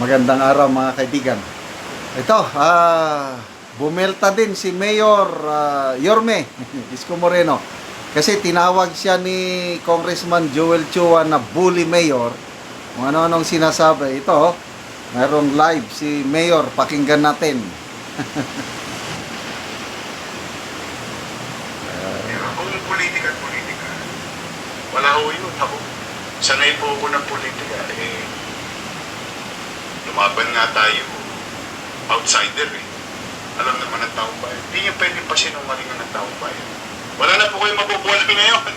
Magandang araw mga kaibigan. Ito, ah, bumelta din si Mayor ah, Yorme Isko Moreno. Kasi tinawag siya ni Congressman Joel Chua na bully mayor. Kung ano-anong sinasabi. Ito, mayroong live si Mayor. Pakinggan natin. Kung politika at politika, wala ho yun. Ako, sanay po ako ng politika. Eh, lumaban nga tayo, outsider eh. Alam naman ng taong bayan. Hindi niyo pwede pa sinungalingan ng taong bayan. Wala na po kayo mabubuhay ngayon.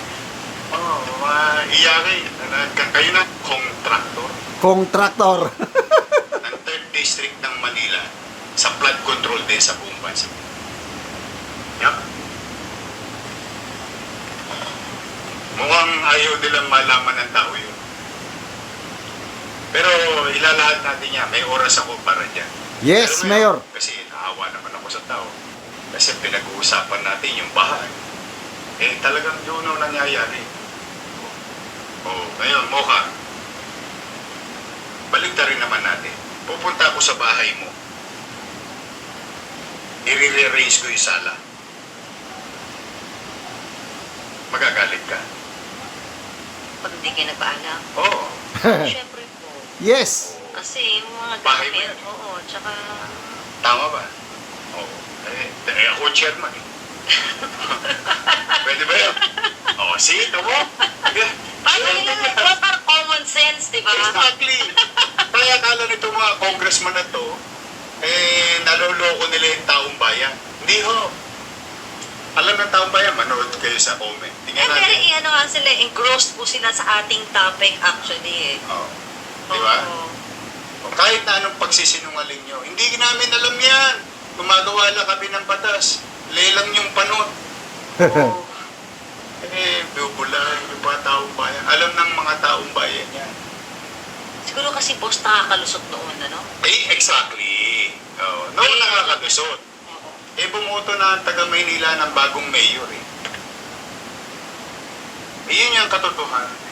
Oo, oh, maiyari. Kayo na, contractor Contractor. ng 3rd District ng Manila sa flood control din sa buong bansa. Yup. Mukhang ayaw nilang malaman ng tao yun. Pero ilalahat natin yan. May oras ako para dyan. Yes, Pero Mayor. Kasi naawa naman ako sa tao. Kasi pinag-uusapan natin yung bahay. Eh talagang yun ang nangyayari. Oh, ngayon, Mocha, balik na rin naman natin. Pupunta ako sa bahay mo. I-rearrange ko yung sala. Magagalit ka. Pag hindi kayo nagpaalam. Oo. Siyempre po. Yes. Kasi yung mga Bahay mo gamit, yan. oo, tsaka Tama ba? Oo. Eh, eh ako chairman eh. Pwede ba yun? Oo, see, tamo? Paano nila nagawa para common sense, di ba? Exactly. Kaya akala nito mga congressman na to, eh, naloloko nila yung taong bayan. Hindi ho. Alam ng taong bayan, manood kayo sa comment. Eh, Tingnan pero natin. i-ano nga sila, engrossed po sila sa ating topic actually eh. Oo. Di ba? O, kahit na anong pagsisinungaling nyo, hindi namin alam yan. Gumagawa lang kami ng batas. Lelang yung panot. Oo. eh, bubula yung mga taong bayan. Alam ng mga taong bayan yan. Siguro kasi boss nakakalusot noon, ano? Eh, exactly. Oo. Noong nakakalusot, Oo. eh bumoto na ang taga Maynila ng bagong mayor eh. Eh, yun yung katotohanan.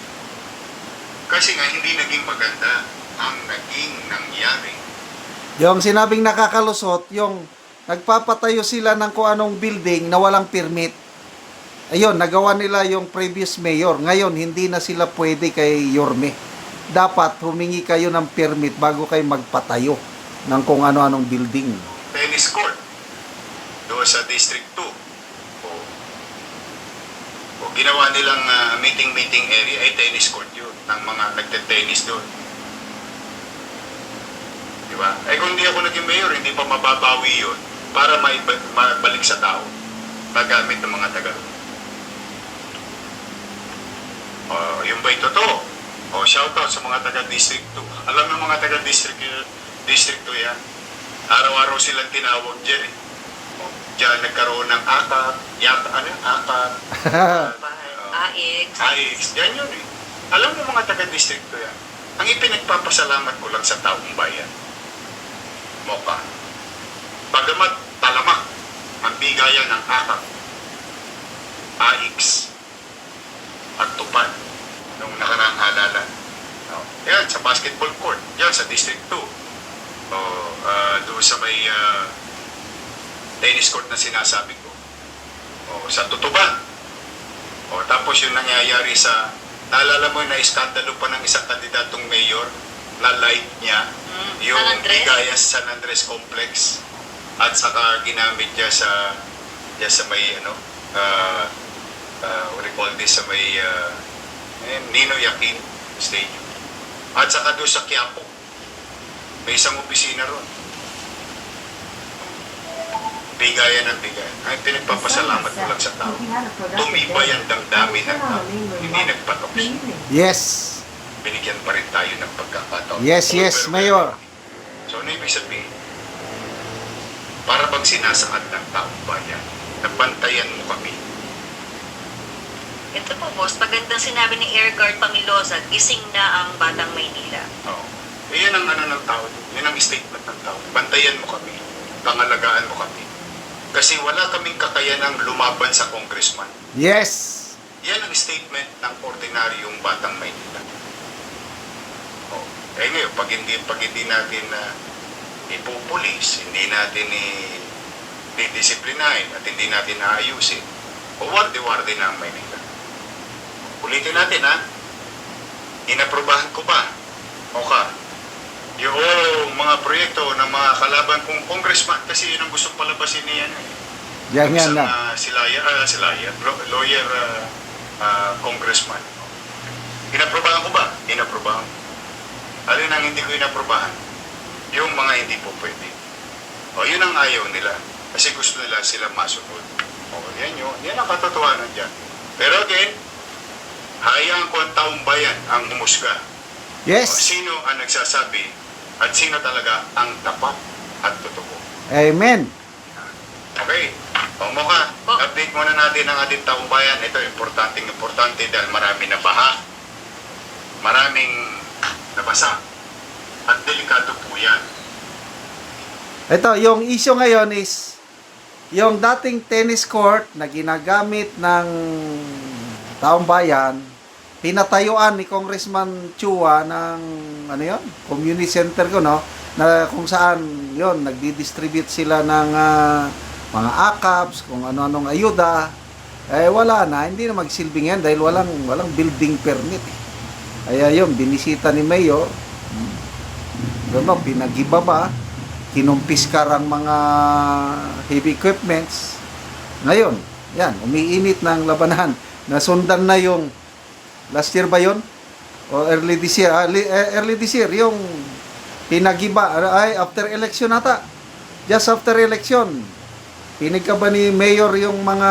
Kasi nga, hindi naging maganda ang naging nangyari. Yung sinabing nakakalusot, yung nagpapatayo sila ng kung anong building na walang permit. Ayun, nagawa nila yung previous mayor. Ngayon, hindi na sila pwede kay Yorme. Dapat humingi kayo ng permit bago kayo magpatayo ng kung ano-anong building. tennis court doon sa District 2. O, ginawa nilang ah, meeting-meeting area ay tennis court yun ng mga nagte-tennis doon. Di ba? Eh kung hindi ako naging mayor, hindi pa mababawi yun para maiba- mabalik sa tao magamit ng mga taga o, yung ba'y totoo? O, shoutout sa mga taga District 2. Alam ng mga taga District, District 2 yan. Araw-araw silang tinawag dyan eh. Diyan nagkaroon ng akap, yata, ano, akap, AX. AX, yan yun eh. Alam mo mga taga-district ko yan. Ang ipinagpapasalamat ko lang sa taong bayan. Moka. Bagamat talamak ang bigayan ng akap, AX, at tupad nung nakaraang halalan. Oh, yan, sa basketball court, yan sa District 2. O, uh, doon sa may ah, tennis court na sinasabi ko. O, sa tutuban. O, tapos yung nangyayari sa, naalala mo na iskandalo pa ng isang kandidatong mayor na light niya, Mm, yung? Bigaya San Andres Complex at saka ginamit niya sa niya sa may ano uh, uh, what do you call this sa may uh, Nino Yakin Stadium at saka doon sa Quiapo may isang opisina ron bigayan ng bigayan ay pinagpapasalamat ko lang sa tao tumibay ang damdamin ng tao hindi nagpatokso yes. binigyan pa rin tayo ng pagkakataon. Yes, yes, Mayor. So, ano ibig sabihin? Para bang sinasaad ng taong bayan, nabantayan mo kami. Ito po boss, magandang sinabi ni Airguard Pamilosa, gising na ang Batang Maynila. Oo. Eh, yan ang ano ng tao. Yan ang statement ng tao. Bantayan mo kami. Pangalagaan mo kami. Kasi wala kaming kakayanang lumaban sa congressman. Yes. Yan ang statement ng ordinaryong batang Maynila. Oh. Eh ngayon, pag hindi, pag hindi natin na ipupulis, hindi natin i didisiplinahin at hindi natin naayusin, o warde-warde na ang Maynila. Ulitin natin ha, inaprobahan ko ba? O ka? Yung mga proyekto ng mga kalaban kong congressman, kasi yun ang gustong palabasin niya. Eh. Yan yan isang, na. ah, si lawyer, ah, si lawyer, ah, ah, congressman. Inaprobahan ko ba? Inaprobahan. Alin ang hindi ko inaprobahan? Yung mga hindi po pwede. O, yun ang ayaw nila. Kasi gusto nila sila masunod. O, yan yun. Yan ang katotohanan dyan. Pero again, hayaan ko ang taong bayan ang humusga. O, Yes. sino ang nagsasabi at sino talaga ang tapat at totoo. Amen. Okay. O Moka, Po. update muna natin ang ating taong bayan. Ito, importanteng importante dahil marami na baha. Maraming nabasa. At delikado po yan. Ito, yung issue ngayon is yung dating tennis court na ginagamit ng taong bayan, pinatayuan ni Congressman Chua ng ano yon community center ko no na kung saan yon nagdi-distribute sila ng ah, mga AKAPs kung ano-anong ayuda eh wala na hindi na magsilbing yan dahil walang walang building permit eh. kaya yun binisita ni Mayor doon no, pinagibaba kinumpiskar ang mga heavy equipments. Ngayon, yan, umiinit ang labanan. Nasundan na yung last year ba yon O early this year, ah, li- eh, early this year, yung pinagiba, ay after election nata. Just after election, pinig ka ba ni Mayor yung mga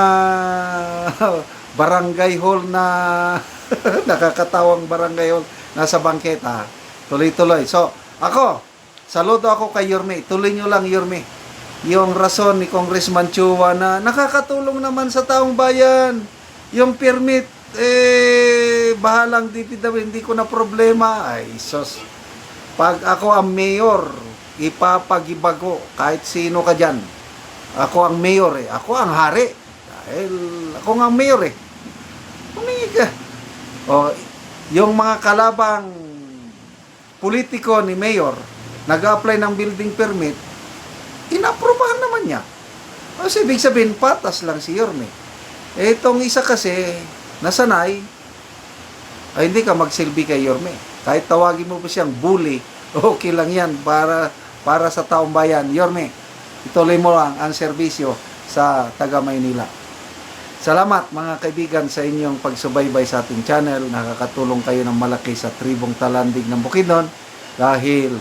barangay hall na nakakatawang barangay hall nasa bangketa. Tuloy-tuloy. So, ako, Saludo ako kay Yorme. Tuloy nyo lang, Yorme. Yung rason ni Congressman Chua na nakakatulong naman sa taong bayan. Yung permit, eh, bahalang DPW, hindi ko na problema. Ay, sos. Pag ako ang mayor, ipapagibago kahit sino ka dyan. Ako ang mayor eh. Ako ang hari. Dahil ako ang mayor eh. Humingi ka. O, yung mga kalabang politiko ni mayor, nag-apply ng building permit, inaprobahan naman niya. Kasi ibig sabihin, patas lang si Yorme. Eh, itong isa kasi, nasanay, ay hindi ka magsilbi kay Yorme. Kahit tawagin mo pa siyang bully, okay lang yan para, para sa taong bayan. Yorme, ituloy mo lang ang serbisyo sa taga Maynila. Salamat mga kaibigan sa inyong pagsubaybay sa ating channel. Nakakatulong kayo ng malaki sa tribong talandig ng Bukidnon dahil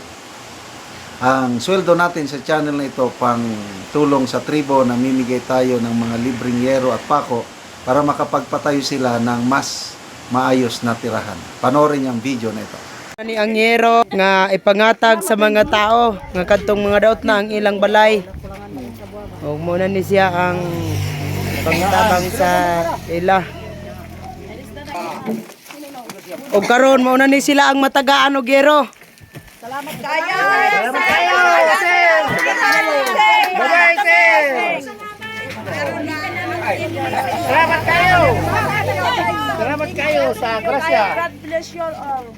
ang sweldo natin sa channel na ito pang tulong sa tribo na mimigay tayo ng mga libreng yero at pako para makapagpatayo sila ng mas maayos na tirahan. Panoorin yung video na ito. Ani ang yero nga ipangatag sa mga tao nga kadtong mga daot na ang ilang balay. O muna ni siya ang pangtabang sa ila. O karon mauna ni sila ang matagaan og yero.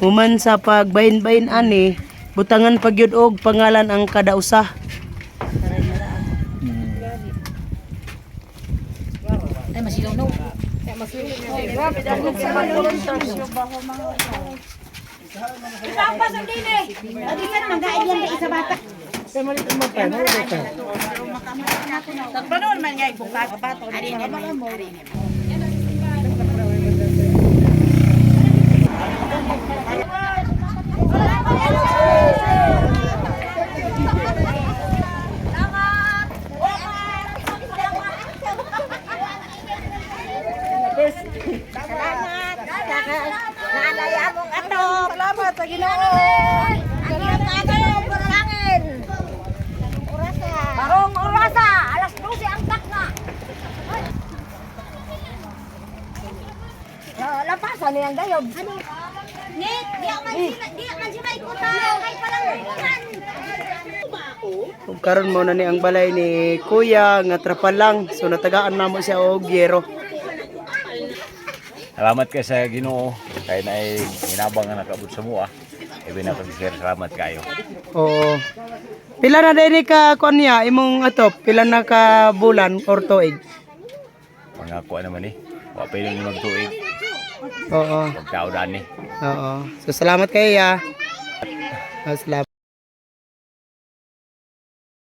Human sa pagbahin-bahin ani, butangan pagyud og pangalan ang kada usa. Naalaya mong ato. Salamat sa Ginoo. Oh, lapasan niyang gayog. Ano? Nit, di man sila, di man sila ikutan. Ay palang ikutan. Ug karon mo na ni ang balay ni Kuya nga trapal lang. So natagaan na mo siya og yero. Salamat ka sa Ginoo kay na ay hinabang nga nakabot sa mua. Ibi na sir salamat kayo. Oo. Pila na din ka kuan niya imong ato, pila na ka bulan or tuig. Pangako naman eh. Wa pa ni magtuig. Oo. Pagtao dani. Oo. So salamat kayo ya. Ah, salamat.